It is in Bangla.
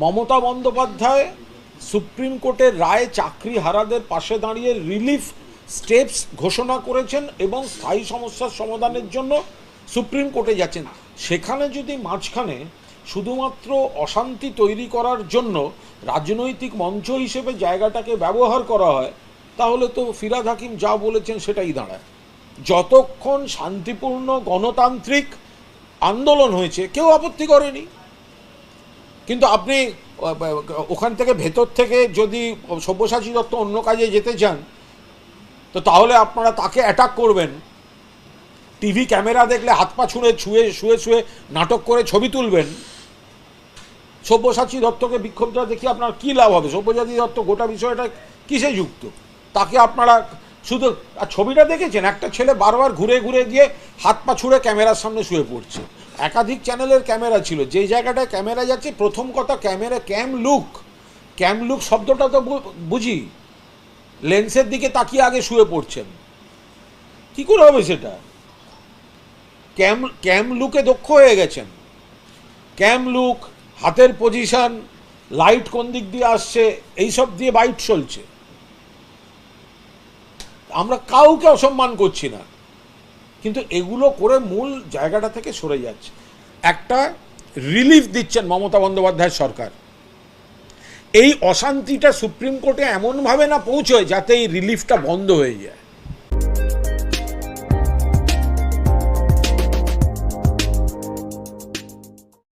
মমতা বন্দ্যোপাধ্যায় সুপ্রিম কোর্টের রায় চাকরি হারাদের পাশে দাঁড়িয়ে রিলিফ স্টেপস ঘোষণা করেছেন এবং স্থায়ী সমস্যার সমাধানের জন্য সুপ্রিম কোর্টে যাচ্ছেন। সেখানে যদি মাঝখানে শুধুমাত্র অশান্তি তৈরি করার জন্য রাজনৈতিক মঞ্চ হিসেবে জায়গাটাকে ব্যবহার করা হয়, তাহলে তো ফিরাদ হাকিম যা বলেছেন সেটাই দাঁড়ায়। যতক্ষণ শান্তিপূর্ণ গণতান্ত্রিক আন্দোলন হয়েছে, কেউ আপত্তি করেনি। কিন্তু আপনি ওখান থেকে ভেতর থেকে যদি সব্যসাচী দত্ত অন্য কাজে যেতে চান, তো তাহলে আপনারা তাকে অ্যাটাক করবেন। টিভি ক্যামেরা দেখলে হাত পা ছুঁড়ে, ছুঁয়ে শুয়ে শুয়ে নাটক করে ছবি তুলবেন। সব্যসাচী দত্তকে বিক্ষোভটা দেখি আপনার কী লাভ হবে? সব্যসাচী দত্ত গোটা বিষয়টা কিসে যুক্ত? তাকে আপনারা শুধু, আর ছবিটা দেখেছেন? একটা ছেলে বারবার ঘুরে ঘুরে গিয়ে হাত পা ছুঁড়ে ক্যামেরার সামনে শুয়ে পড়ছে। একাধিক চ্যানেলের ক্যামেরা ছিল। যেই জায়গাটায় ক্যামেরা যাচ্ছে, প্রথম কথা camera, cam look. Cam look শব্দটা তো বুঝি? লেন্সের দিকে তাকিয়ে আগে শুয়ে পড়ছেন। কি করে হবে সেটা? ক্যাম ক্যাম লুকে দক্ষ হয়ে গেছেন। ক্যাম লুক, হাতের পজিশন লাইট কোন দিক দিয়ে আসছে, এইসব দিয়ে বাইট চলছে। আমরা কাউকে অসম্মান করছি না। কিন্তু এগুলো করে মূল জায়গাটা থেকে সরে যাচ্ছে। একটা রিলিফ দিচ্ছেন মমতা বন্দ্যোপাধ্যায় সরকার। এই অশান্তিটা সুপ্রিম কোর্টে এমনভাবে না পৌঁছয় যাতে এই রিলিফটা বন্ধ হয়ে যায়।